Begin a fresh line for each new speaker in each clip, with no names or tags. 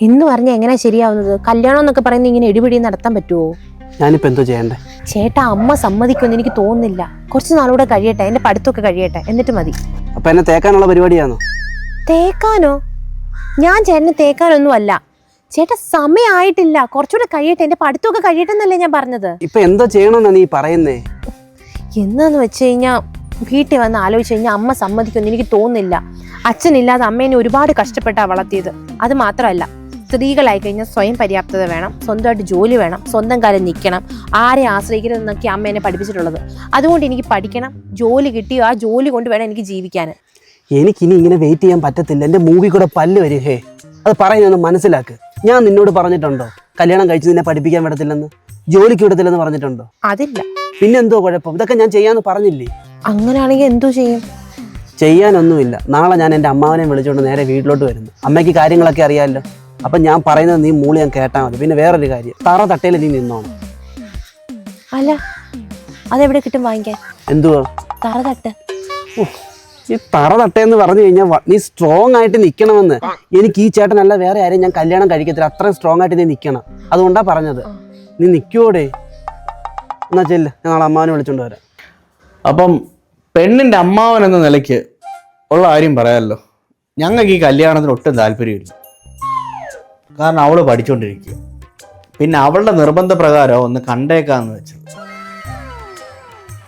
എന്ന് പറഞ്ഞാൽ എങ്ങനെ ശരിയാവുന്നത്? കല്യാണം എന്നൊക്കെ പറയുന്നത് ഇങ്ങനെ ഇടിപിടി നടത്താൻ പറ്റുമോ
ഞാനിപ്പോ എന്തോ ചെയ്യണ്ടേ?
ചേട്ടാ അമ്മ സമ്മതിക്കുമെന്ന് എനിക്ക് തോന്നുന്നില്ല. കുറച്ച് നാളൂടെ കഴിയട്ടെ എന്റെ പഠിത്തമൊക്കെ കഴിയട്ടെ എന്നിട്ട് മതി.
അപ്പൊ എന്നെ തേക്കാനുള്ള പരിപാടിയാണോ
തേക്കാനോ? ഞാൻ ചേട്ടനെ തേക്കാനൊന്നും അല്ല. ചേട്ടാ സമയമായിട്ടില്ല കുറച്ചുകൂടെ കഴിയട്ടെ എന്റെ പഠിത്തമൊക്കെ കഴിയട്ടെ എന്നല്ലേ ഞാൻ പറഞ്ഞത്.
ഇപ്പൊ എന്തോ ചെയ്യണമെന്നാണ് നീ പറയുന്നേ?
എന്നാന്ന് വെച്ച് കഴിഞ്ഞാൽ വീട്ടിൽ വന്ന് ആലോചിച്ച് കഴിഞ്ഞാൽ അമ്മ സമ്മതിക്കുമെന്ന് എനിക്ക് തോന്നുന്നില്ല. അച്ഛനില്ലാതെ അമ്മേനെ ഒരുപാട് കഷ്ടപ്പെട്ടാ വളർത്തിയത്. അത് മാത്രമല്ല സ്ത്രീകളായി കഴിഞ്ഞാൽ സ്വയം പര്യാപ്തത വേണം സ്വന്തമായിട്ട് ജോലി വേണം സ്വന്തം കാലം നിൽക്കണം ആരെ ആശ്രയിക്കരുതെന്നൊക്കെ അമ്മ എന്നെ പഠിപ്പിച്ചിട്ടുള്ളത്. അതുകൊണ്ട് എനിക്ക് പഠിക്കണം ജോലി കിട്ടിയോ ആ ജോലി കൊണ്ട് വേണം എനിക്ക് ജീവിക്കാൻ
എനിക്കിനി ഇങ്ങനെ വെയിറ്റ് ചെയ്യാൻ പറ്റത്തില്ല. എന്റെ മൂവി കൂടെ പല്ല് വരും ഹേ. അത് പറയുന്നൊന്ന് മനസ്സിലാക്ക്. ഞാൻ നിന്നോട് പറഞ്ഞിട്ടുണ്ടോ? കല്യാണം കഴിച്ച് നിന്നെ പഠിപ്പിക്കാൻ വിടത്തില്ലെന്ന്? ജോലിക്ക് വിടത്തില്ലെന്ന് പറഞ്ഞിട്ടുണ്ടോ?
അതില്ല.
പിന്നെന്തോ കുഴപ്പം? ഇതൊക്കെ ഞാൻ ചെയ്യാന്ന് പറഞ്ഞില്ലേ?
അങ്ങനെയാണെങ്കിൽ എന്തോ ചെയ്യും?
ചെയ്യാനൊന്നുമില്ല. നാളെ ഞാൻ എന്റെ അമ്മാവനെ വിളിച്ചുകൊണ്ട് നേരെ വീട്ടിലോട്ട് വരുന്നു. അമ്മയ്ക്ക് കാര്യങ്ങളൊക്കെ അറിയാമല്ലോ. അപ്പം ഞാൻ പറയുന്നത് നീ മൂളി ഞാൻ കേട്ടാൽ മതി. പിന്നെ വേറൊരു കാര്യം. തറ തട്ടയിൽ നീ നിന്നോണം.
അല്ല അതെവിടെ കിട്ടും വാങ്ങിക്കാൻ?
എന്തുവാ?
തറ തട്ട്.
ഉഫ്, ഈ തറ തട്ടയെന്ന് പറഞ്ഞു കഴിഞ്ഞാൽ വ- നീ സ്ട്രോങ് ആയിട്ട് നിൽക്കണമെന്ന് എനിക്ക് ഈ ചേട്ടനല്ല വേറെ ആരെയും ഞാൻ കല്യാണം കഴിക്കത്തില്ല. അത്രയും സ്ട്രോങ് ആയിട്ട് നീ നിൽക്കണം അതുകൊണ്ടാ പറഞ്ഞത്. നീ നിൽക്കുവോടെ എന്നാ ചെല്ല്. ഞാൻ നാളെ അമ്മാവനെ വിളിച്ചോണ്ട് വരാം.
അപ്പം പെണ്ണിന്റെ അമ്മാവൻ എന്ന നിലയ്ക്ക് ഉള്ള കാര്യം പറയാമല്ലോ ഞങ്ങൾക്ക് ഈ കല്യാണത്തിന് ഒട്ടും താല്പര്യമില്ല. കാരണം അവൾ പഠിച്ചുകൊണ്ടിരിക്കുക പിന്നെ അവളുടെ നിർബന്ധ പ്രകാരം ഒന്ന് കണ്ടേക്കാന്ന് വെച്ചു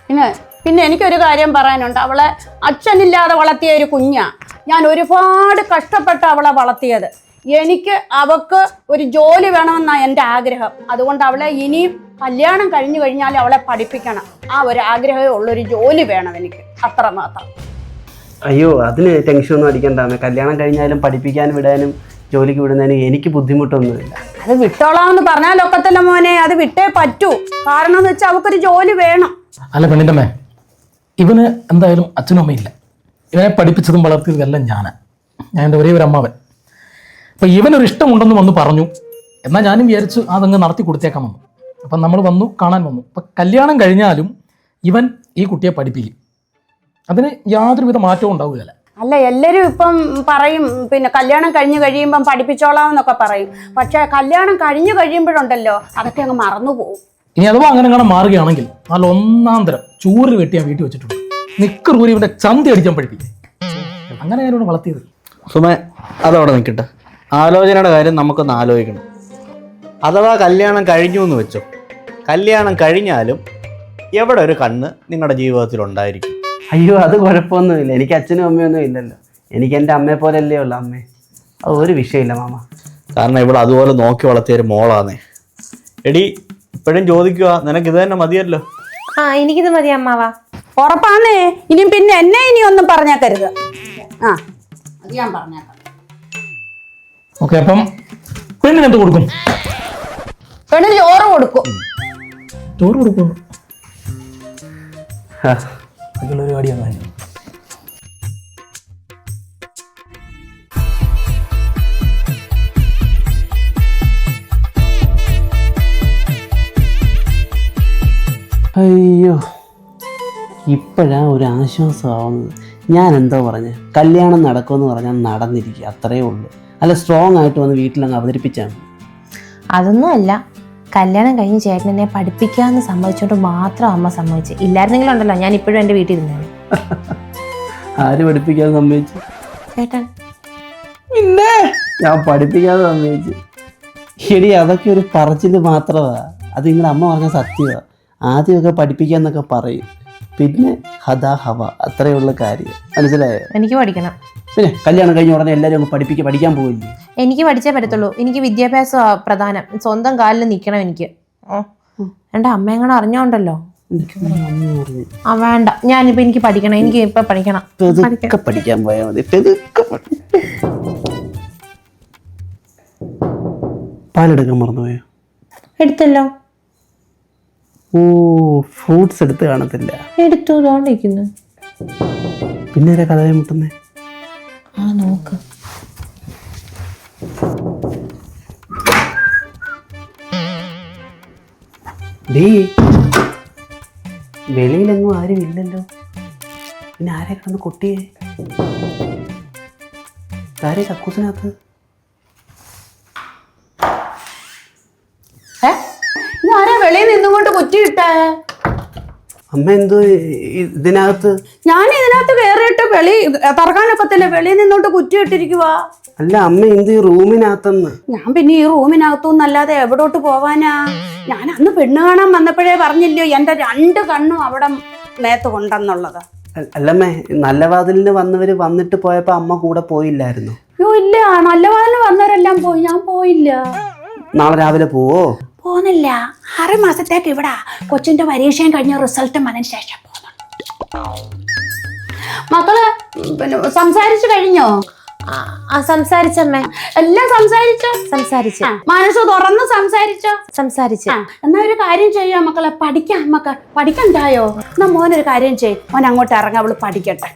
പിന്നെ പിന്നെ എനിക്കൊരു കാര്യം പറയാനുണ്ട്. അവളെ അച്ഛനില്ലാതെ വളർത്തിയ ഒരു കുഞ്ഞാ. ഞാൻ ഒരുപാട് കഷ്ടപ്പെട്ട് അവളെ വളർത്തിയത്. എനിക്ക് അവക്ക് ഒരു ജോലി വേണമെന്നാണ് എന്റെ ആഗ്രഹം. അതുകൊണ്ട് അവളെ ഇനിയും കല്യാണം കഴിഞ്ഞു കഴിഞ്ഞാൽ അവളെ പഠിപ്പിക്കണം. ആ ഒരു ആഗ്രഹമേ ഉള്ളൊരു ജോലി വേണം എനിക്ക് അത്രമാത്രം.
അയ്യോ അതിന് ടെൻഷൻ ഒന്നും അടിക്കണ്ടാന്ന് കല്യാണം കഴിഞ്ഞാലും പഠിപ്പിക്കാൻ വിടാനും ജോലിക്ക് വിടുന്നതിന് എനിക്ക് ബുദ്ധിമുട്ടൊന്നുമില്ല.
അത് വിട്ടോളാമെന്ന് പറഞ്ഞാൽ ഒക്കത്തല്ല മോനെ. അത് വിട്ടേ പറ്റൂ. കാരണം എന്ന് വെച്ചാൽ അവക്കൊരു ജോലി വേണം.
അല്ല പെണ്ണിന്റെ അമ്മേ ഇവന് എന്തായാലും അച്ഛനും അമ്മയില്ല ഇവനെ പഠിപ്പിച്ചതും വളർത്തിയതും എല്ലാം ഞാൻ ഞാൻ എന്റെ ഒരേ ഒരു അമ്മാവൻ. അപ്പം ഇവനൊരു ഇഷ്ടമുണ്ടെന്ന് വന്ന് പറഞ്ഞു. എന്നാൽ ഞാനും വിചാരിച്ചു അതങ്ങ് നടത്തി കൊടുത്തേക്കാൻ വന്നു അപ്പം നമ്മൾ വന്നു കാണാൻ വന്നു. അപ്പം കല്യാണം കഴിഞ്ഞാലും ഇവൻ ഈ കുട്ടിയെ പഠിപ്പിക്കും. അതിന് യാതൊരുവിധ മാറ്റവും ഉണ്ടാവുകയില്ല.
അല്ല എല്ലാവരും ഇപ്പം പറയും പിന്നെ കല്യാണം കഴിഞ്ഞ് കഴിയുമ്പം പഠിപ്പിച്ചോളാം എന്നൊക്കെ പറയും. പക്ഷെ കല്യാണം കഴിഞ്ഞ് കഴിയുമ്പോഴുണ്ടല്ലോ അതൊക്കെ അങ്ങ് മറന്നു പോകും
ഇനി അഥവാ അങ്ങനെ അങ്ങനെ മാറുകയാണെങ്കിൽ നല്ല ഒന്നാം തരം ചൂറ് വെട്ടി ഞാൻ വീട്ടിൽ വെച്ചിട്ടുണ്ട്. നിക്കർ ഊരി ഇവിടെ ചന്തി അടിക്കാൻ പഠിപ്പിക്കും. അങ്ങനെ ഞാനിവിടെ വളർത്തിയത്.
സുമ അതവിടെ നിൽക്കട്ടെ. ആലോചനയുടെ കാര്യം നമുക്കൊന്ന് ആലോചിക്കണം. അഥവാ കല്യാണം കഴിഞ്ഞു എന്ന് വെച്ചോ. കല്യാണം കഴിഞ്ഞാലും എവിടെ ഒരു കണ്ണ് നിങ്ങളുടെ ജീവിതത്തിൽ ഉണ്ടായിരിക്കും
അയ്യോ അത് കുഴപ്പമൊന്നുമില്ല. എനിക്ക് അച്ഛനും അമ്മയൊന്നും ഇല്ലല്ലോ. എനിക്ക് എന്റെ അമ്മയെ പോലെയല്ലേ ഉള്ളു അമ്മേ. അത് ഒരു വിഷയമില്ല മാമ.
കാരണം ഇവിടെ അതുപോലെ നോക്കി വളർത്തിയ ഒരു മോളാന്നേ. എടി ഇപ്പോഴും ചോദിക്കുക നിനക്ക് ഇത് തന്നെ മതിയല്ലോ?
ആ എനിക്കിത് മതി അമ്മാവാ.
ഉറപ്പാന്നേ. ഇനി പിന്നെ എന്നെ ഇനി ഒന്നും പറഞ്ഞേക്കരുത് ആ അത് ഞാൻ പറഞ്ഞേക്കാം.
ഓക്കെ അപ്പം പെണ്ണിന് എന്ത് കൊടുക്കും?
പെണ്ണിന് ചോറ് കൊടുക്കും.
ചോറ് കൊടുക്കും
ആ,
അതിലുള്ള തന്നെ
അയ്യോ ഇപ്പോഴാ ഒരു ആശ്വാസമാവുന്നത് ഞാൻ എന്തോ പറഞ്ഞ് കല്യാണം നടക്കുമെന്ന് പറഞ്ഞാൽ നടന്നിരിക്കുക അത്രയേ ഉള്ളൂ. അല്ല സ്ട്രോങ് ആയിട്ട് വന്ന് വീട്ടിലങ്ങ് അവതരിപ്പിച്ചാൽ മതി.
അതൊന്നും അല്ല. കല്യാണം കഴിഞ്ഞ് ചേട്ടനെ പഠിപ്പിക്കാന്ന് സമ്മതിച്ചോണ്ട് മാത്രം അമ്മ സമ്മതിച്ച്. ഇല്ലായിരുന്നെങ്കിലുണ്ടല്ലോ ഞാൻ ഇപ്പോഴും എന്റെ വീട്ടിൽ ഇരുന്നേനെ
ആര് പഠിപ്പിക്കാതെ സമ്മതിച്ചു?
ചേട്ടൻ
പിന്നെ? ഞാൻ പഠിപ്പിക്കാതെ സമ്മതിച്ചു. ശരി അതൊക്കെ ഒരു പറച്ചിൽ മാത്രമാ അത് നിങ്ങളുടെ അമ്മ പറഞ്ഞ സത്യമാ ആദ്യമൊക്കെ പഠിപ്പിക്കാന്നൊക്കെ പറയും. പിന്നെ ഹദാ ഹവ അത്രയുള്ള കാര്യം. മനസ്സിലായോ?
എനിക്ക് പഠിക്കണം.
പിന്നെ കല്യാണം കഴിഞ്ഞ ഉടനെ എല്ലാവരും അങ്ങ് പഠിപ്പിക്കുക പഠിക്കാൻ പോവില്ലേ?
എനിക്ക് പഠിച്ചേ പറ്റത്തുള്ളൂ. എനിക്ക് വിദ്യാഭ്യാസം പ്രധാനം. സ്വന്തം കാലിൽ നിൽക്കണം എനിക്ക്. എന്റെ അമ്മയെങ്ങനെ അറിഞ്ഞോണ്ടല്ലോ. ആ വേണ്ട. ഞാനിപ്പോ എനിക്ക് പഠിക്കണം. എനിക്ക് ഇപ്പൊ പഠിക്കണം.
പെതുക്കെ പഠിക്കാൻ പോയാൽ മതി. പെതുക്കെ പാലെടുക്കാൻ മറന്നുപോയോ?
എടുത്തല്ലോ.
ഓ ഫ്രൂട്ട്സ് എടുത്ത് കാണത്തില്ല.
എടുത്തു
പിന്നെ കഥയെ കഥ മുട്ടുന്നേ?
ആ നോക്ക്.
വെളിയിലെങ്ങും ആരും ഇല്ലല്ലോ. പിന്നെ ആരെ വന്ന് കൊട്ടിയേ? താരെ കക്കൂസിനകത്ത്?
വെളിയിൽ നിന്നുകൊണ്ട് കുറ്റിയിട്ടേ
അമ്മ എന്തോ ഇതിനകത്ത്?
ഞാൻ വെളി തുറക്കാനൊക്കത്തില്ല? വെളിയിൽ നിന്നോട്ട് കുറ്റിയിട്ടിരിക്കുക
അല്ല അമ്മ എന്ത് ഈ റൂമിനകത്തെന്ന്?
ഞാൻ പിന്നെ ഈ റൂമിനകത്തുനിന്നല്ലാതെ എവിടോട്ട് പോവാനാ? ഞാൻ അന്ന് പെണ്ണ് കാണാൻ വന്നപ്പോഴേ പറഞ്ഞില്ലയോ എന്റെ രണ്ട് കണ്ണും അവിടെ മേത്ത് കൊണ്ടെന്നുള്ളത്.
അല്ലമ്മേ നല്ല വാതിലിന് വന്നവര് വന്നിട്ട് പോയപ്പോ അമ്മ കൂടെ പോയില്ലായിരുന്നു?
അയ്യോ ഇല്ല. നല്ല വാതിന് വന്നവരെല്ലാം പോയി. ഞാൻ പോയില്ല.
നാളെ രാവിലെ പോവോ?
പോന്നില്ല. ആറ് മാസത്തേക്ക് ഇവിടെ. കൊച്ചിന്റെ പരീക്ഷയും കഴിഞ്ഞ റിസൾട്ടും വന്നതിന് ശേഷം പോകുന്നുള്ളൂ മക്കൾ പിന്നെ സംസാരിച്ചു കഴിഞ്ഞോ?
ആ, സംസാരിച്ചമ്മേ.
എല്ലാം സംസാരിച്ചോ?
സംസാരിച്ച.
മനസ്സ് തുറന്ന് സംസാരിച്ചോ?
സംസാരിച്ച.
എന്നാ ഒരു കാര്യം ചെയ്യാം മക്കളെ? പഠിക്കാം മക്കൾ പഠിക്കണ്ടായോ എന്നാ മോനൊരു കാര്യം ചെയ്യും. മോൻ അങ്ങോട്ട് ഇറങ്ങ അവൾ പഠിക്കട്ടെ.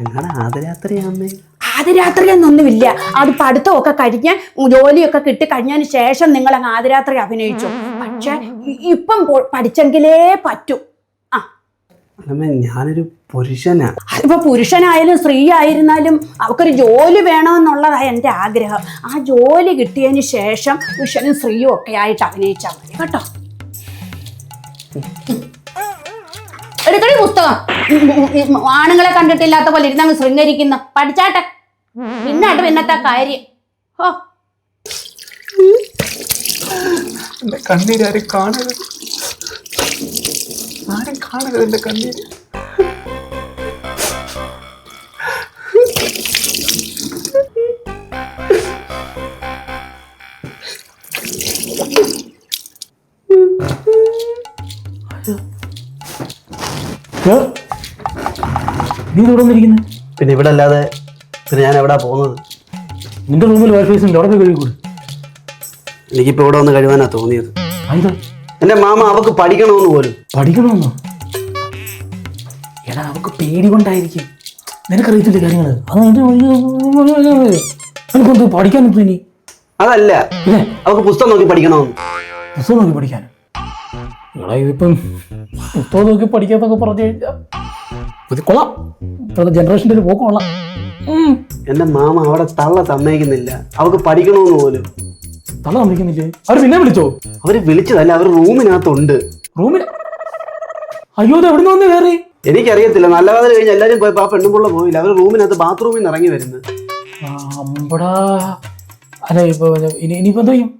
നിങ്ങളുടെ ആദ്യരാത്രി അമ്മേ
ആദ്യരാത്രിയൊന്നൊന്നുമില്ല അത് പഠിത്തമൊക്കെ കഴിഞ്ഞ് ജോലിയൊക്കെ കിട്ടി കഴിഞ്ഞതിന് ശേഷം നിങ്ങൾ അങ്ങ് ആദ്യരാത്രി അഭിനയിച്ചു. പക്ഷെ ഇപ്പം പഠിച്ചെങ്കിലേ പറ്റൂ.
അല്ലമ്മേ ഞാനൊരു പുരുഷനാ.
അതിപ്പോ പുരുഷനായാലും സ്ത്രീ ആയിരുന്നാലും അവക്കൊരു ജോലി വേണമെന്നുള്ളതാണ് എന്റെ ആഗ്രഹം. ആ ജോലി കിട്ടിയതിന് ശേഷം പുരുഷനും സ്ത്രീയും ഒക്കെ ആയിട്ട് അഭിനയിച്ചാൽ മതി. കേട്ടോ? എടുക്കണി പുസ്തകം. ആണുങ്ങളെ കണ്ടിട്ടില്ലാത്ത പോലെ ഇരുന്നങ്ങ് ശൃംഗരിക്കുന്ന. പഠിച്ചാട്ടെ. പിന്നാട്ട് പിന്നത്തെ കാര്യം. ഓ
കണ്ണീരാരും കണ്ണീര് കാണരുത്. ആരും കാണരുത് എന്റെ കണ്ണീര്.
നീ ഇവിടെ വന്നിരിക്കുന്നത്
പിന്നെ ഇവിടെ അല്ലാതെ പിന്നെ ഞാൻ എവിടാ പോകുന്നത്?
നിന്റെ റൂമിൽ വൈഫൈസ് ഉണ്ട് അവിടെ പോയി കഴുകൂടെ
എനിക്കിപ്പോ ഇവിടെ വന്ന് കഴിവാനാ തോന്നിയത്.
അത്
എന്റെ മാമ അവക്ക് പഠിക്കണമെന്ന് പോലും.
പഠിക്കണമെന്നോ എടാ അവക്ക് പേടി കൊണ്ടായിരിക്കും. നിനക്കറിയത്തില്ല കാര്യങ്ങൾ അത് പഠിക്കാൻ പറ്റും ഇനി.
അതല്ല അവക്ക് പുസ്തകം നോക്കി പഠിക്കണമെന്ന്
പുസ്തകം നോക്കി പഠിക്കാൻ. എടാ ഇതിപ്പം പുസ്തകം നോക്കി പഠിക്കാത്തൊക്കെ പറഞ്ഞു കഴിഞ്ഞാൽ ഇത് കൊള്ളാം. ഇപ്പോഴത്തെ ജനറേഷന്റെ ഒരു പോക്ക് കൊള്ളാം. ഉം.
എന്റെ മാമ അവിടെ തള്ള സമ്മതിക്കുന്നില്ല അവക്ക് പഠിക്കണമെന്ന് പോലും.
തല സമ്മതിക്കുന്നില്ലേ അവർ പിന്നെ വിളിച്ചോ?
അവർ വിളിച്ചതല്ല അവർ റൂമിനകത്തുണ്ട്.
റൂമിൽ അയ്യോ ഇത് എവിടെ നിന്ന് കയറി?
എനിക്കറിയത്തില്ല നല്ല വാതിൽ കഴിഞ്ഞ് എല്ലാരും പോയപ്പോ ആ പെണ്ണുമ്പുള്ള പോയില്ല. അവർ റൂമിനകത്ത് ബാത്റൂമിൽ നിന്ന് ഇറങ്ങി വരുന്നത്
അമ്പടാ അല്ല ഇപ്പൊ ഇനി ഇനിയിപ്പോ എന്തോ ചെയ്യും?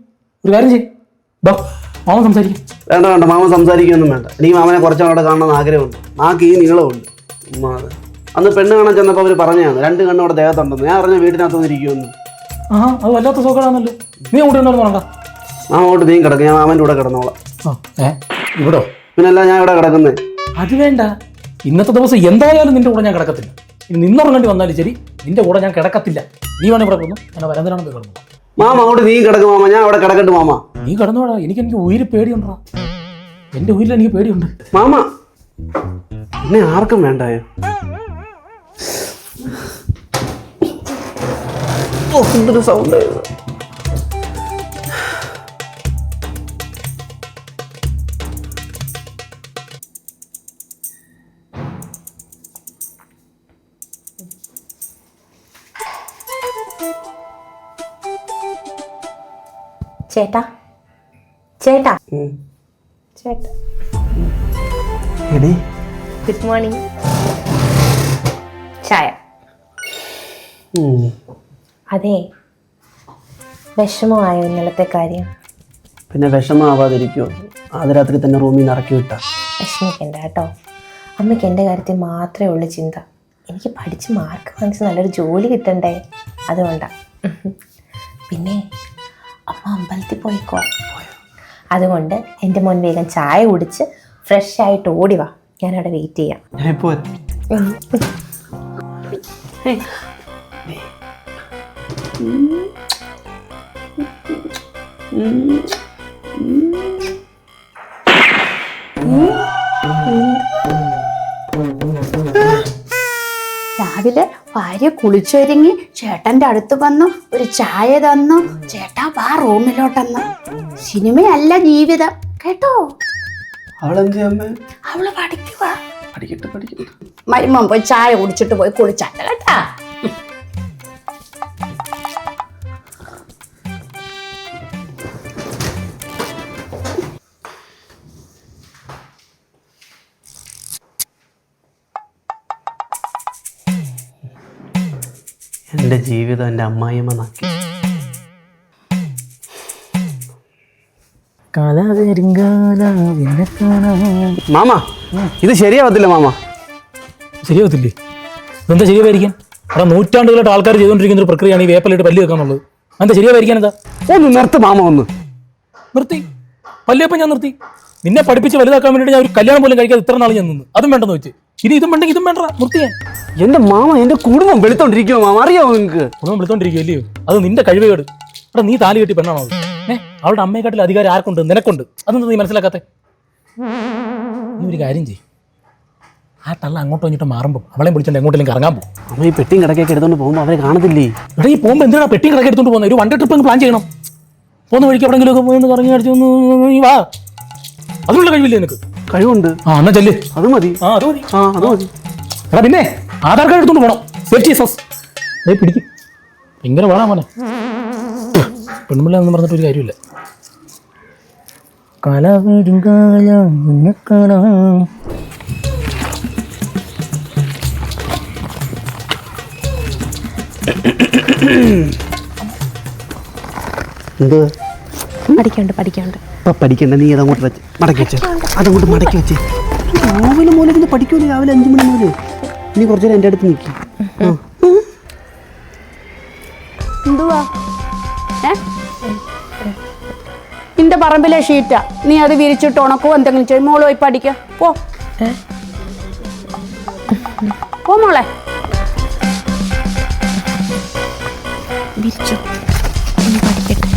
ഒരു കാര്യം ചെയ്യും. മാമ സംസാരിക്കും.
വേണ്ട വേണ്ട മാമ സംസാരിക്കൊന്നും വേണ്ട. എനിക്ക് മാമനെ കുറച്ചവിടെ കാണണമെന്ന് ആഗ്രഹമുണ്ട്. നാക്ക് ഈ നീളമുണ്ട്. അന്ന് പെണ്ണ് കാണാൻ ചെന്നപ്പോൾ അവർ പറഞ്ഞതാണ് രണ്ട് കണ്ണും അവിടെ ദേഹത്തുണ്ടെന്ന്. ഞാൻ അറിഞ്ഞ വീടിനകത്ത് വന്നിരിക്കുമെന്ന്.
ആ അത് വല്ലാത്ത സുഖമാണല്ലോ നീ അങ്ങോട്ട് വന്നോളൂ വേണ്ട
ആ അങ്ങോട്ട് നീ കിടക്കും ഞാൻ മാമന്റെ കൂടെ കിടന്നോളാം.
ഏ? ഇവിടോ?
പിന്നല്ല ഞാൻ ഇവിടെ കിടക്കുന്നത്
അത് വേണ്ട. ഇന്നത്തെ ദിവസം എന്തായാലും നിന്റെ കൂടെ ഞാൻ കിടക്കത്തില്ല. ഇനി നിന്നുറങ്ങേണ്ടി വന്നാലും ശരി നിന്റെ കൂടെ ഞാൻ കിടക്കത്തില്ല. നീ വേണേ ഇവിടെ കിടന്നു. ഞാൻ വരന്തരാണ് പോയി കിടന്നു
മാമ അങ്ങോട്ട് നീ കിടക്കും മാമ. ഞാൻ അവിടെ കിടക്കട്ടെ മാമ.
നീ കിടന്നോടാ. എനിക്ക് എനിക്ക് ഉയിര് പേടിയുണ്ടോ എന്റെ ഉയിരിൽ എനിക്ക് പേടിയുണ്ട്.
മാമ എന്നെ ആർക്കും വേണ്ടായോ? ഓ എന്തൊരു സൗണ്ട്
ചേട്ടാ ചേട്ടാ. ചേട്ടാ.
എടി.
ഗുഡ് മോർണിംഗ് ചായ.
ഉം.
അതെ. വിഷമമായോ ഇന്നലത്തെ കാര്യം?
പിന്നെ വിഷമാവാതിരിക്കുമോ ആദ്യ രാത്രി തന്നെ റൂമിൽ നിന്ന് ഇറക്കി വിട്ട.
വിഷമിക്കണ്ട കേട്ടോ. അമ്മയ്ക്ക് എന്റെ കാര്യത്തിൽ മാത്രമേ ഉള്ളൂ ചിന്ത. എനിക്ക് പഠിച്ച് മാർക്ക് വാങ്ങിച്ച് നല്ലൊരു ജോലി കിട്ടണ്ടേ? അതുകൊണ്ടാണ് പിന്നെ അമ്മ അമ്പലത്തിൽ പോയിക്കോ? അതുകൊണ്ട് എന്റെ മോൻ വേഗം ചായ കുടിച്ച് ഫ്രഷ് ആയിട്ട് ഓടി വാ. ഞാനവിടെ വെയിറ്റ് ചെയ്യാം.
ഞാൻ ഇപ്പോൾ
രാവിലെ ഭാര്യ കുളിച്ചൊരുങ്ങി ചേട്ടന്റെ അടുത്ത് വന്നു ഒരു ചായ തന്നു. ചേട്ടാ വാ റൂമിലോട്ടെന്ന്. സിനിമയല്ല ജീവിതം കേട്ടോ? അവൾ പഠിക്കുക
മരുമ്പോ
മരുമൻ പോയി ചായ കുടിച്ചിട്ട് പോയി കുളിച്ചാട്ട കേട്ടാ?
എന്റെ ജീവിതം എന്റെ അമ്മായിയമ്മ നക്കി. മാമ ഇത് ശരിയാവത്തില്ല മാമ?
ശരിയാവത്തില്ലേ? എന്താ ശരിയായിരിക്കാൻ അവിടെ നൂറ്റാണ്ടുകളായിട്ട് ആൾക്കാർ ചെയ്തുകൊണ്ടിരിക്കുന്ന ഒരു പ്രക്രിയയാണ് ഈ വേപ്പലിട്ട് പല്ല് വെക്കാന്നുള്ളത്. എന്താ ശരിയായിരിക്കാൻ എന്താ?
ഒന്ന് നിർത്ത് മാമ ഒന്ന്.
നിർത്തി. പല്ലിയപ്പം ഞാൻ നിർത്തി. നിന്നെ പഠിപ്പിച്ച് വലുതാക്കാൻ വേണ്ടിയിട്ട് ഞാൻ ഒരു കല്യാണം പോലും കഴിക്കാതെ ഇത്ര നാൾ ഞാൻ നിന്ന്. അതും വേണ്ടെന്ന് വെച്ച്. ഇനി ഇതും വേണ്ടെങ്കിൽ ഇതും വേണ്ട നിർത്തി
എന്റെ മാമ എന്റെ കുടുംബം വെളുത്തോണ്ടിരിക്കുമോ മാമ അറിയാമോ നിങ്ങക്ക്?
കുടുംബം വിളിച്ചോണ്ടിരിക്കും അത് നിന്റെ കഴിവുകേട്. എടാ നീ താലി കെട്ടി പെണ്ണാണോ അത്? ഏ അവളുടെ അമ്മയെക്കാട്ടിൽ അധികാരം ആർക്കുണ്ട്? നിനക്കുണ്ട്. അതെന്താ നീ മനസ്സിലാക്കാത്തെ? നീ ഒരു കാര്യം ചെയ്യും. ആ തള്ള അങ്ങോട്ടോ ഇങ്ങോട്ടോ മാറുമ്പോൾ അവളെ വിളിച്ചോണ്ട് എങ്ങോട്ടെങ്കിലും കറങ്ങാൻ പോകും
അമ്മ ഈ പെട്ടിയും കിടക്കൊക്കെ എടുത്തോണ്ട് പോകുമ്പോൾ അവരെ കാണത്തില്ലേ?
എടാ ഈ പോകുമ്പോൾ എന്തിനാ പെട്ടി കിടക്കെ എടുത്തോണ്ട് പോകുന്നത് ഒരു വൺ ഡേ ട്രിപ്പ് പ്ലാൻ ചെയ്യണം. പോകുന്ന വഴിക്ക് എവിടെയെങ്കിലും ഒക്കെ പോയി കറങ്ങി അടിച്ചു നീ വാ. അതിനുള്ള കഴിവില്ലേ നിനക്ക്?
കഴിവുണ്ട്.
ആ എന്നാ ചെല്ല്.
അത് മതി.
ആ അത് മതി.
ആ അത് മതി.
എടാ പിന്നെ? ആധാർ കാർഡ് എടുത്തോണ്ട് പോണം. സേഫ്റ്റി സസ് അതേ പിടിക്കും. ഭയങ്കര വേണം മോനെ. പെൺപിള്ള എന്ന് പറഞ്ഞിട്ട് ഒരു കാര്യമില്ല. കലവരും കാലം നിന്നെ കാണാം.
എന്ത്
പഠിക്കാണ്ട് പഠിക്കാണ്ട്
ഇപ്പൊ പഠിക്കണ്ട നീ അതങ്ങോട്ട് വെച്ച് മടക്കി വെച്ചേ. അതങ്ങോട്ട് മടക്കി വെച്ചേ. രാവിലെ മോനെ പിന്നെ പഠിക്കൂലേ രാവിലെ അഞ്ചു മണി മുതൽ നീ കുറച്ചു നേരം എന്റെ അടുത്ത് നിൽക്കി
എന്തുവാ? നിന്റെ പറമ്പിലെ ഷീറ്റാ. നീ അത് വിരിച്ചിട്ട് ഉണക്കോ എന്തെങ്കിലും ചെയ്യും. മോൾ പോയി പഠിക്ക. പോ. പോ മോളെ.
വിരിച്ചു. പഠിക്കട്ടെ.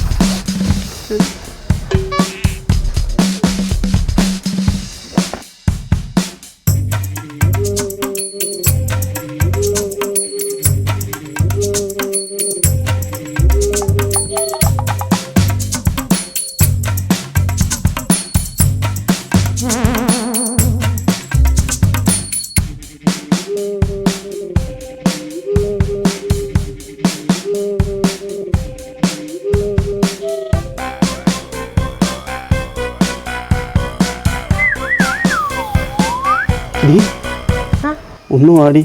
ഒന്ന് വാടി.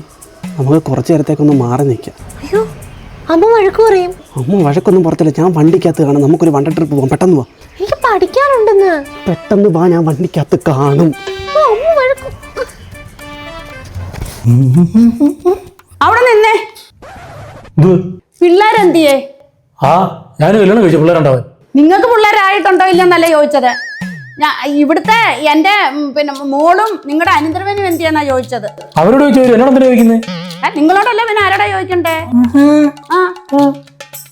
നമുക്ക് കുറച്ച് നേരത്തേക്കൊന്ന് മാറി നിൽക്കാം.
അയ്യോ അമ്മ വഴക്ക് പറയും.
അമ്മ വഴക്കൊന്നും പുറത്തില്ല ഞാൻ വണ്ടിക്കകത്ത് കാണാം. നമുക്കൊരു വണ്ടി ട്രിപ്പ് പോകാം പെട്ടെന്ന് വാ.
എനിക്ക് പഠിക്കാനുണ്ടെന്ന്.
പെട്ടെന്ന് വാ ഞാൻ വണ്ടിക്കകത്ത് കാണും.
അമ്മ വഴക്ക്.
അവിടെ നിന്നേ. പിള്ളേരെന്തിയേ?
ആ ഞാൻ കല്യാണം കഴിച്ചു. പിള്ളേരുണ്ടാവാൻ
നിങ്ങൾക്ക് പിള്ളേരായിട്ടുണ്ടോ ഇല്ലെന്നല്ലേ ചോദിച്ചത്? ഞാൻ ഇവിടുത്തെ എന്റെ പിന്നെ മോളും നിങ്ങളുടെ അനന്തരവനും എന്തിയാന്നാ ചോദിച്ചത്?
അവരോട് ചോദിച്ചു എന്നോട് എന്തിനാ ചോദിക്കുന്നത്
നിങ്ങളോടല്ലേ പിന്നെ ആരോടാ ചോദിക്കണ്ടേ?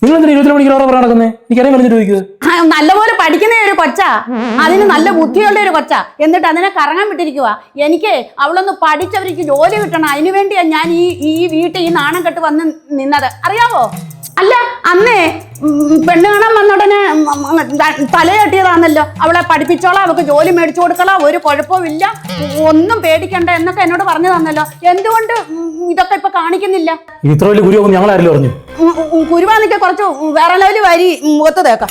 നിങ്ങൾ എന്തിനാ ഇരുപത്തി മണിക്കൂർ അവിടെ നടക്കുന്നത് എനിക്കറിയാൻ കളിച്ചിട്ട് ചോദിക്കുന്നത്
നല്ലപോലെ പഠിക്കുന്ന ഒരു കൊച്ചാ. അതിന് നല്ല ബുദ്ധിയുള്ള ഒരു കൊച്ചാ. എന്നിട്ട് അതിനെ കറങ്ങാൻ വിട്ടിരിക്കുവാ. എനിക്ക് അവളൊന്ന് പഠിച്ചവർക്ക് ജോലി കിട്ടണം. അതിനു വേണ്ടിയാ ഞാൻ ഈ ഈ വീട്ടിൽ ഈ നാണം കെട്ട് വന്ന് നിന്നത്. അറിയാവോ? അല്ല അന്നേ പെണ്ണ് കാണാൻ വന്ന ഉടനെ ഉം, ഉം, ദ- തല കെട്ടിയതാണല്ലോ. അവളെ പഠിപ്പിച്ചോളാം അവൾക്ക് ജോലി മേടിച്ചു കൊടുക്കണം ഒരു കുഴപ്പമില്ല ഒന്നും പേടിക്കണ്ട എന്നൊക്കെ എന്നോട് പറഞ്ഞു തന്നല്ലോ. എന്തുകൊണ്ട് ഇതൊക്കെ ഇപ്പൊ കാണിക്കുന്നില്ല?
ഇത്ര വലിയ ഗുരുവൊന്നും
ഞങ്ങളാരല്ലോ പറഞ്ഞു കുരുവാന്നിക്ക് കുറച്ച് വേറെ ലെവൽ വരി മുഖത്ത് തേക്കാം.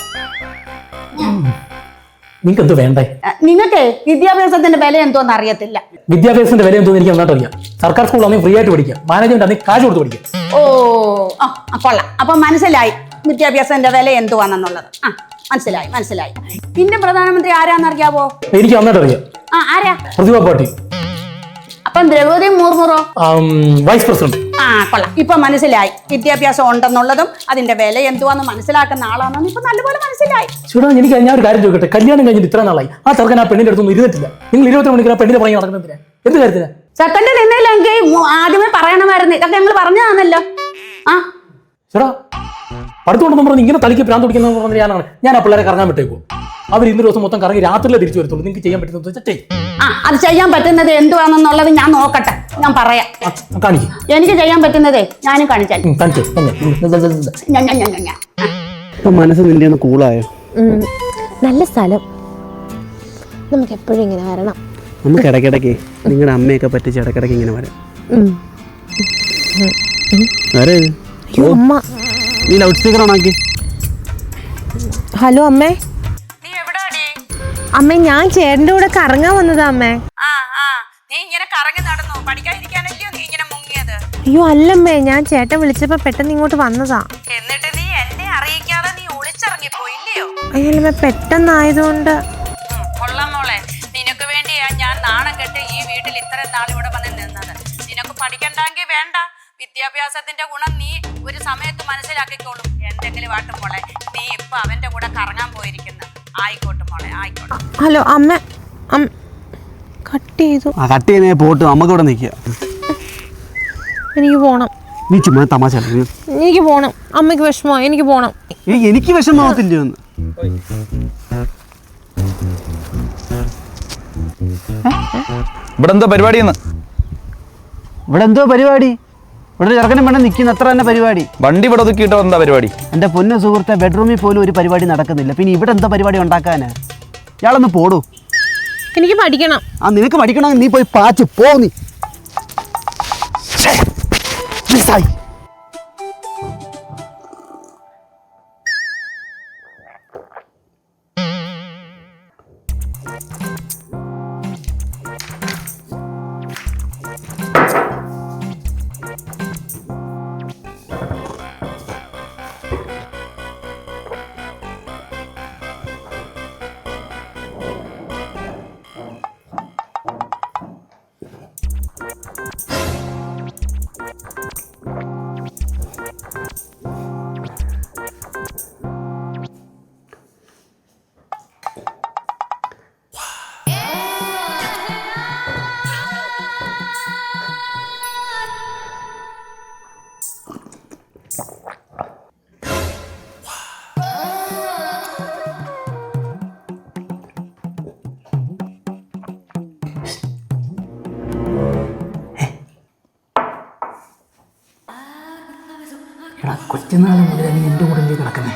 നിങ്ങൾക്ക് എന്ത് വേണ്ടേ
നിങ്ങൾക്ക് വിദ്യാഭ്യാസത്തിന്റെ വില എന്തോന്ന് അറിയത്തില്ല.
വിദ്യാഭ്യാസത്തിന്റെ വില എന്തോന്ന് എനിക്ക് നന്നായിട്ട് അറിയാം. സർക്കാർ സ്കൂളാണെങ്കിൽ ഫ്രീ ആയിട്ട് പഠിക്കാം. മാനേജ്മെന്റ് ആണെങ്കിൽ കാശ് കൊടുത്ത് പഠിക്കാം.
ഓ ആ കൊള്ളാം. അപ്പൊ മനസ്സിലായി വിദ്യാഭ്യാസത്തിന്റെ വില എന്തുവാണെന്നുള്ളത്. ആ മനസ്സിലായി മനസ്സിലായി. പിന്നെ പ്രധാനമന്ത്രി ആരാന്നറിയാവോ
എനിക്ക് നന്നായിട്ട് അറിയാം.
ആ ആരാ?
പ്രതിഭ പാട്ടീൽ.
അപ്പം ദ്രൗപദി മുർമുറോ?
വൈസ് പ്രസിഡന്റ്
ആ കൊള്ളാം. ഇപ്പൊ മനസ്സിലായി. വിദ്യാഭ്യാസം ഉണ്ടെന്നുള്ളതും അതിന്റെ വില എന്തുവാന്ന് മനസ്സിലാക്കുന്ന ആളാണെന്ന് ഇപ്പൊ നല്ലപോലെ മനസ്സിലായി.
ചൂടാ എനിക്ക് ഞാൻ ഒരു കാര്യം ചോദിക്കട്ടെ? കല്യാണം കഴിഞ്ഞിട്ട് ഇത്ര നാളായി. ആ ചെറുക്കൻ ആ പെണ്ണിന്റെ അടുത്തൊന്നും ഇരുന്നിട്ടില്ല. നിങ്ങൾ ഇരുപത്തി മണിക്കൂർ ആ പെണ്ണിനെ പറഞ്ഞു നടക്കുന്നതിന് എന്ത് കാര്യത്തിനാ?
സെക്കൻഡ് നിന്നില്ലെങ്കിൽ ആദ്യമേ പറയണമായിരുന്നു. ഇതൊക്കെ ഞങ്ങൾ പറഞ്ഞതാണല്ലോ. ആ.
ചേട്ടാ പഠിത്തമുണ്ടെന്ന് പറഞ്ഞ് ഇങ്ങനെ തലയ്ക്ക് പ്രാന്ത് പിടിക്കുന്ന പറഞ്ഞ് ഞാനാണ്. ഞാൻ ആ പിള്ളേരെ കറങ്ങാൻ വിട്ടേക്കും അവർ ഇന്ന് ദിവസം മൊത്തം കറങ്ങി രാത്രിയിലെ തിരിച്ചു വരത്തുള്ളൂ. നിങ്ങൾക്ക് ചെയ്യാൻ പറ്റുന്നത് വെച്ചാൽ ചെയ്യ്.
ആ അത് ചെയ്യാൻ പറ്റുന്നത് എന്തുവാണെന്നുള്ളത് ഞാൻ നോക്കട്ടെ. ഞാൻ പറയാം.
കാണിക്കും.
എനിക്ക് ചെയ്യാൻ പറ്റുന്നതേ ഞാനും കാണിച്ചാൽ.
കാണിച്ചു.
ഞാൻ ഞാൻ ഞാൻ ഞാൻ
മനസ്സ് നിന്റെ ഒന്ന് കൂളായോ?
നല്ല സ്ഥലം. നമുക്ക് എപ്പോഴും ഇങ്ങനെ വരണം.
നമുക്ക് ഇടയ്ക്കിടയ്ക്ക് നിങ്ങളുടെ അമ്മയൊക്കെ പറ്റിച്ച് ഇടയ്ക്കിടയ്ക്ക് ഇങ്ങനെ. വരെ.
അമ്മ
നീ ലൗഡ് സ്പീക്കർ ഓണാക്കി
ഹലോ അമ്മേ. അമ്മേ ഞാൻ ചേട്ടന്റെ കൂടെ കറങ്ങാൻ വന്നതാ അമ്മേ.
ആ ആ. നീ ഇങ്ങനെ കറങ്ങി നടന്നു? പഠിക്കാതിരിക്കാനല്ലയോ നീ ഇങ്ങനെ മുങ്ങിയത്?
അയ്യോ അല്ലമ്മേ ഞാൻ ചേട്ടൻ വിളിച്ചപ്പോ പെട്ടെന്ന് ഇങ്ങോട്ട് വന്നതാ.
എന്നിട്ട് നീ എന്നെ അറിയിക്കാതെ നീ ഒളിച്ചിറങ്ങി പോയില്ലയോ
പെട്ടെന്ന് പെട്ടെന്നായതുകൊണ്ട്
വിദ്യാഭ്യാസത്തിന്റെ ഗുണം നീ ഒരു സമയത്ത് മനസ്സിലാക്കിക്കോളും. എന്തെങ്കിലും ആട്ടും മോളെ നീ ഇപ്പൊ അവന്റെ കൂടെ കറങ്ങാൻ പോയിരിക്കുന്ന. ആയിക്കോട്ടെ മോളെ ആയിക്കോട്ടെ.
ഹലോ അമ്മ കട്ട് ചെയ്തു.
ആ കട്ട് ചെയ്യുന്നേ പോട്ട് നമുക്ക് ഇവിടെ നിൽക്കുക
എനിക്ക് പോണം.
നീ ചുമ്മാ തമാശ.
എനിക്ക് പോണം. അമ്മയ്ക്ക് വിഷമോ എനിക്ക് പോണം.
എനിക്ക് എനിക്ക് വിഷമാവത്തില്ല ഒന്ന്
ഇവിടെ എന്താ പരിപാടിയെന്ന്?
ഇവിടെ എന്തോ പരിപാടി? ഇവിടെ ചെറുക്കനും വേണം നിൽക്കുന്ന അത്ര തന്നെ പരിപാടി.
വണ്ടി ഇവിടെ ഒതുക്കിയിട്ടോ എന്താ പരിപാടി?
എന്റെ പൊന്ന സുഹൃത്തെ ബെഡ്റൂമിൽ പോലും ഒരു പരിപാടി നടക്കുന്നില്ല. പിന്നെ ഇവിടെ എന്താ പരിപാടി ഉണ്ടാക്കാനാ? ഇയാളൊന്ന് പോടൂ.
എനിക്ക് പഠിക്കണം.
ആ നിനക്ക് പഠിക്കണമെങ്കിൽ നീ പോയി പാച്ച് പോ നീ. മിസ്സായി.
എടാ മുതലേ നീ എന്റെ കൂടെ കിടക്കുന്നേ.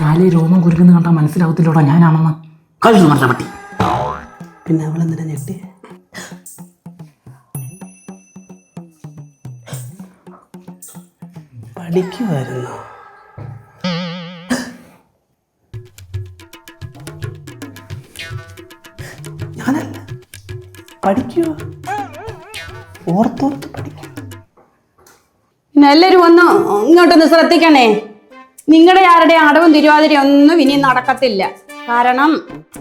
കാലേ രോമം കുരുക്കുന്ന കണ്ടാൽ മനസ്സിലാവത്തില്ലോടാ ഞാനാണെന്ന്. കഴിഞ്ഞു നല്ല പട്ടി.
പിന്നെ അവളെന്തിനാ ഞെട്ടി? പഠിക്കുമായിരുന്നു ഞാനല്ല. പഠിക്കുക ഓർത്തോർത്ത് പഠിക്കുക
പിന്നെ എല്ലാവരും ഒന്ന് ഇങ്ങോട്ടൊന്ന് ശ്രദ്ധിക്കണേ. നിങ്ങളുടെ ആരുടെ അടവും തിരുവാതിര ഒന്നും ഇനി നടക്കത്തില്ല. കാരണം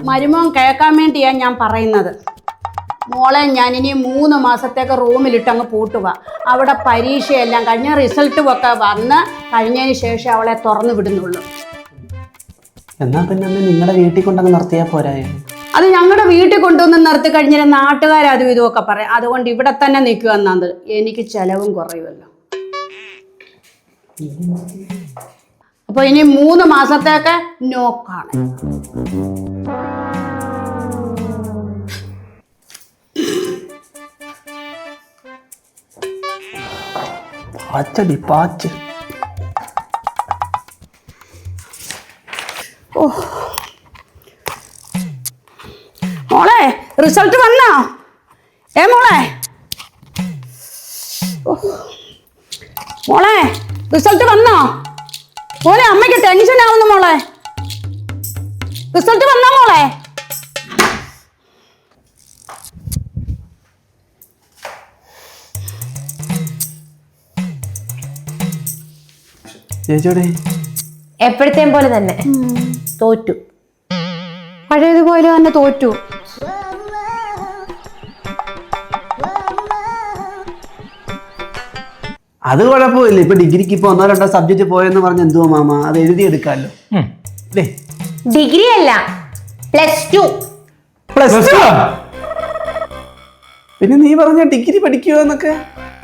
മരുമോൻ കേൾക്കാൻ വേണ്ടിയാണ് ഞാൻ പറയുന്നത്. മോളെ ഞാൻ ഇനി മൂന്ന് മാസത്തേക്ക് റൂമിലിട്ട് അങ്ങ് പൂട്ടുക. അവിടെ പരീക്ഷയെല്ലാം കഴിഞ്ഞ റിസൾട്ടും ഒക്കെ വന്ന് കഴിഞ്ഞതിന് ശേഷം അവളെ തുറന്നു വിടുന്നുള്ളൂ.
എന്നാ പിന്നെ നിങ്ങളുടെ വീട്ടിൽ കൊണ്ടങ്ങ് നിർത്തിയാൽ പോരായിരുന്നു
അത് ഞങ്ങളുടെ വീട്ടിൽ കൊണ്ടുവന്ന് നിർത്തി കഴിഞ്ഞാൽ നാട്ടുകാർ അതും ഇതും ഒക്കെ പറയാം. അതുകൊണ്ട് ഇവിടെ തന്നെ നിൽക്കുക എന്നത് എനിക്ക് ചെലവും കുറയുമല്ലോ. അപ്പൊ ഇനി മൂന്ന് മാസത്തേക്ക് നോക്കാണ്.
പാച്ചടി പാച്ച്.
മോളെ റിസൾട്ട് വന്നോ? ഏ മോളെ ഓ. മോളെ റിസൾട്ട് വന്നോ? മോനെ അമ്മയ്ക്ക് ടെൻഷൻ ആവുന്നു മോളെ. റിസൾട്ട് വന്നോ മോളെ?
ചേച്ചിയോടെ?
എപ്പോഴത്തെയും പോലെ തന്നെ. തോറ്റു.
പഴയതുപോലെ തന്നെ തോറ്റു.
അത് കുഴപ്പമില്ല. ഇപ്പൊ ഡിഗ്രിക്ക് ഇപ്പൊ ഒന്നോ രണ്ടോ സബ്ജക്ട് പോയെന്ന് പറഞ്ഞ് എന്തുവാ മാമ? അത് എഴുതിയെടുക്കാമല്ലോ അല്ലേ
ഡിഗ്രി അല്ല പ്ലസ് ടു
പ്ലസ് ടു പിന്നെ നീ പറഞ്ഞ ഡിഗ്രി പഠിക്കുവെന്നൊക്കെ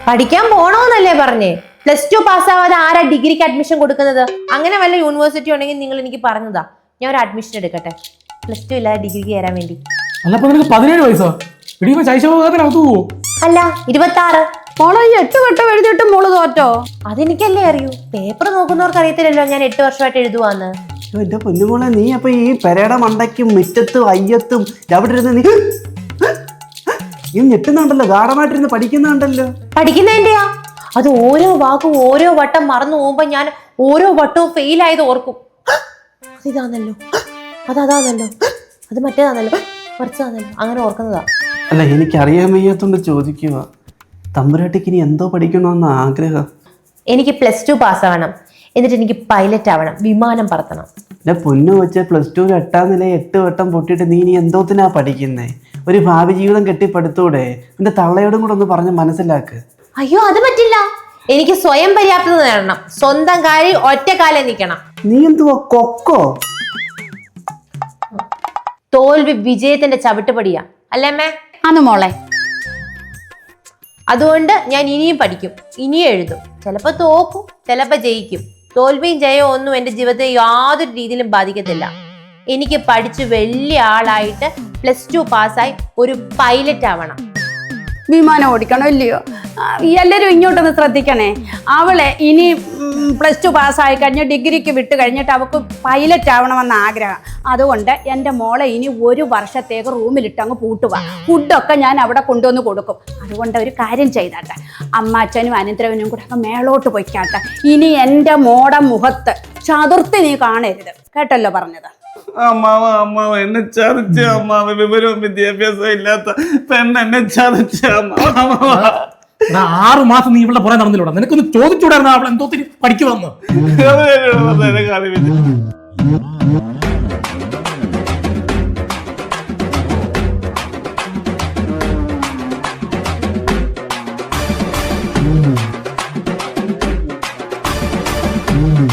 പഠിക്കാൻ പോണോന്നല്ലേ പറഞ്ഞേ. പ്ലസ് ടു പാസ്സാവാതെ ആരാ ഡിഗ്രിക്ക് അഡ്മിഷൻ കൊടുക്കുന്നത്? അങ്ങനെ വല്ല യൂണിവേഴ്സിറ്റി ഉണ്ടെങ്കിൽ നിങ്ങൾ എനിക്ക് പറഞ്ഞതാ. ഞാൻ ഒരു അഡ്മിഷൻ എടുക്കട്ടെ. പ്ലസ് ടു ഇല്ലാതെ ഡിഗ്രിക്ക് കയറാൻ വേണ്ടി.
അല്ല പതിനേഴ് വയസ്സോ? ഇടിയുമ്പോ ശൈശവകാലത്തിനകത്ത് പോവോ?
അല്ല ഇരുപത്തി ആറ്
മോളെ ഈ എട്ട് വട്ടം എഴുതിയിട്ട് മോൾ തോറ്റോ?
അതെനിക്കല്ലേ അറിയൂ. പേപ്പർ നോക്കുന്നവർക്ക് അറിയത്തില്ലല്ലോ ഞാൻ എട്ട് വർഷമായിട്ട് എഴുതുവാന്ന്.
അയ്യോ, എന്റെ പൊന്നുമോളെ നീ അപ്പൊ ഈ പെരയുടെ മണ്ടയ്ക്കും മുറ്റത്തും അയ്യത്തും അവിടെ ഇരുന്ന് നീ നീ ഞെട്ടുന്നുണ്ടല്ലോ ഗാഠമായിട്ടിരുന്ന് പഠിക്കുന്നുണ്ടല്ലോ.
പഠിക്കുന്നതിന്റെയാ? അത് ഓരോ വാക്കും ഓരോ വട്ടം മറന്നു പോകുമ്പോ ഞാൻ ഓരോ വട്ടവും ഫെയിൽ ആയത് ഓർക്കും. അതിതാന്നല്ലോ. അതതാന്നല്ലോ. അത് മറ്റേതാന്നല്ലോ. മറിച്ചതാന്നല്ലോ. അങ്ങനെ ഓർക്കുന്നതാ.
അല്ല എനിക്കറിയാൻ വയ്യാത്തോണ്ട് ചോദിക്കുക തമ്പുരാട്ടിക്ക് ഇനി എന്തോ പഠിക്കണമെന്ന ആഗ്രഹം.
എനിക്ക് പ്ലസ് ടു പാസ്സാവണം എന്നിട്ട് എനിക്ക് പൈലറ്റ് ആവണം. വിമാനം പറത്തണം.
എന്റെ പൊന്നു വെച്ച് പ്ലസ് ടു എട്ടാം നില എട്ട് വട്ടം പൊട്ടിയിട്ട് നീ ഇനി എന്തോത്തിനാ പഠിക്കുന്നേ? ഒരു ഭാവി ജീവിതം കെട്ടിപ്പടുത്തൂടെ. എന്റെ തള്ളയോടും കൂടെ ഒന്ന് പറഞ്ഞ് മനസ്സിലാക്ക്.
അയ്യോ അത് പറ്റില്ല. എനിക്ക് സ്വയം പര്യാപ്തത നേടണം. സ്വന്തം കാര്യം ഒറ്റക്കാലം നിൽക്കണം.
നീ എന്തുവാ കൊക്കോ?
തോൽവി വിജയത്തിന്റെ ചവിട്ടുപടിയാ. അല്ലേ അമ്മേ?
അന്ന് മോളെ.
അതുകൊണ്ട് ഞാൻ ഇനിയും പഠിക്കും. ഇനിയും എഴുതും. ചിലപ്പോൾ തോക്കും ചിലപ്പോൾ ജയിക്കും. തോൽവിയും ജയവും ഒന്നും എന്റെ ജീവിതത്തെ യാതൊരു രീതിയിലും ബാധിക്കത്തില്ല. എനിക്ക് പഠിച്ച് വലിയ ആളായിട്ട് പ്ലസ് ടു പാസ്സായി ഒരു പൈലറ്റ് ആവണം
വിമാനം ഓടിക്കണം ഇല്ലയോ? എല്ലാവരും ഇങ്ങോട്ടൊന്ന് ശ്രദ്ധിക്കണേ. അവളെ ഇനി പ്ലസ് ടു പാസ്സായി കഴിഞ്ഞ് ഡിഗ്രിക്ക് വിട്ട് കഴിഞ്ഞിട്ട് അവൾക്ക് പൈലറ്റ് ആവണമെന്ന് ആഗ്രഹം. അതുകൊണ്ട് എന്റെ മോളെ ഇനി ഒരു വർഷത്തേക്ക് റൂമിലിട്ട് അങ്ങ് പൂട്ടുക. ഫുഡൊക്കെ ഞാൻ അവിടെ കൊണ്ടുവന്ന് കൊടുക്കും. അതുകൊണ്ട് ഒരു കാര്യം ചെയ്താട്ടെ. അമ്മാച്ചനും അനന്തരവനും കൂടെ അങ്ങ് മേളോട്ട് പൊയ്ക്കാട്ടെ. ഇനി എന്റെ മോടെ മുഖത്ത് ചതുർത്തി നീ കാണരുത്. കേട്ടല്ലോ പറഞ്ഞത്.
അമ്മാവ അമ്മാവ എന്നെ ചതച്ച അമ്മാവ. വിവരവും വിദ്യാഭ്യാസവും ഇല്ലാത്ത പെണ്ണ് എന്നെ ചതച്ച അമ്മാവ.
ആറു മാസം നീ ഇവിടെ പുറകെ നടന്നില്ല നിനക്കൊന്ന് ചോദിച്ചൂടായിരുന്നു അവൾ എന്തോ പഠിക്കുവന്ന്?